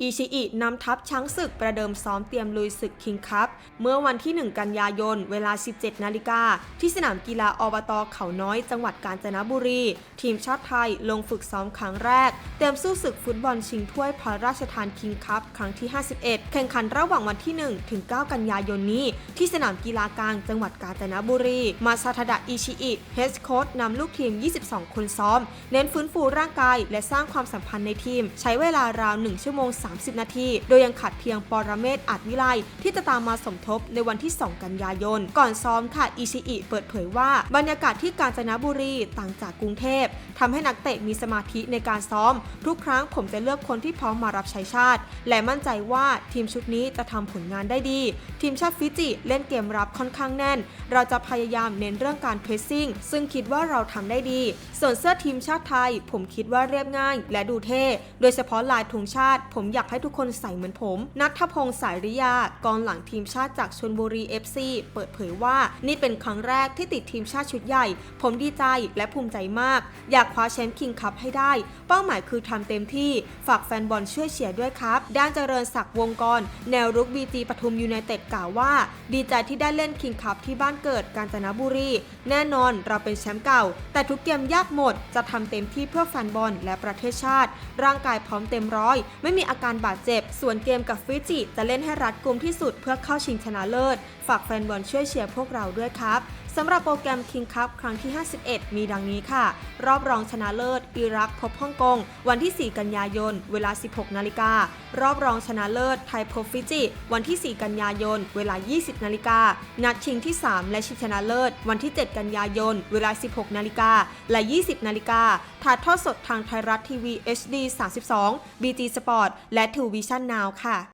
อิชิอินำทัพช้างศึกประเดิมซ้อมเตรียมลุยศึกคิงคัพเมื่อวันที่ 1 กันยายน เวลา 17 นาฬิกา ที่สนามกีฬาอบตเขาน้อยจังหวัดกาญจนบุรี ทีมชาติไทยลงฝึกซ้อมครั้งแรก เตรียมสู้ศึกฟุตบอลชิงถ้วยพระราชทานคิงคัพครั้งที่ 51 แข่งขันระหว่างวันที่ 1 ถึง 9 กันยายนนี้ ที่สนามกีฬากลางจังหวัดกาญจนบุรี มาซาทดะอิชิอิเฮดโค้ชนำลูกทีม 22 คนซ้อม เน้นฟื้นฟูร่างกาย และสร้างความสัมพันธ์ในทีม ใช้เวลาราว 1 ชั่วโมง30 นาที โดยยังขาดเพียงปรเมศอัดวิไลที่จะตามมาสมทบในวันที่ 2 กันยายน ก่อนซ้อมค่ะอิชิอิเปิดเผยว่า บรรยากาศที่กาญจนบุรีต่างจากกรุงเทพทำให้นักเตะมีสมาธิในการซ้อม ทุกครั้งผมจะเลือกคนที่พร้อมมารับใช้ชาติ และมั่นใจว่าทีมชุดนี้จะทำผลงานได้ดี ทีมชาติฟิจิเล่นเกมรับค่อนข้างแน่น เราจะพยายามเน้นเรื่องการเพรสซิ่งซึ่งคิดว่าเราทำได้ดี ส่วนเสื้อทีมชาติไทย ผมคิดว่าเรียบง่าย และดูเท่ โดยเฉพาะลายธงชาติ ผมอยากให้ทุกคนใส่เหมือนผม นัทพงศ์สายริยากองหลังทีมชาติจากชนบุรี FC เปิดเผยว่า นี่เป็นครั้งแรกที่ติดทีมชาติชุดใหญ่ ผมดีใจและภูมิใจมาก อยากคว้าแชมป์คิงคัพให้ได้ เป้าหมายคือทำเต็มที่ ฝากแฟนบอลช่วยเชียร์ด้วยครับ ด้านเจริญศักดิ์วงกร แนวรุกบีจีปทุมยูไนเต็ดกล่าวว่า ดีใจที่ได้เล่นคิงคัพที่บ้านเกิดกาญจนบุรี แน่นอนเราเป็นแชมป์เก่า แต่ทุกเกมยากหมด จะทำเต็มที่เพื่อแฟนบอลและประเทศชาติ ร่างกายพร้อมเต็มร้อย ไม่มีอาการการบาดเจ็บ ส่วนเกมกับฟิจิ จะเล่นให้รัดกุมที่สุดเพื่อเข้าชิงชนะเลิศ ฝากแฟนบอลช่วยเชียร์พวกเราด้วยครับ สำหรับโปรแกรม King Cup ครั้งที่ 51 มีดังนี้ค่ะ รอบรองชนะเลิศ อิรักพบฮ่องกง วันที่ 4 กันยายน เวลา 16 นาฬิกา รอบรองชนะเลิศ ไทยพบฟิจิ วันที่ 4 กันยายน เวลา 20 นาฬิกา นัดชิงที่ 3 และชิงชนะเลิศ วันที่ 7 กันยายน เวลา 16 นาฬิกา และ 20 นาฬิกา ถ่ายทอดสดทางไทยรัฐทีวี HD 32 BG Sport และทูวิชั่นนาวค่ะ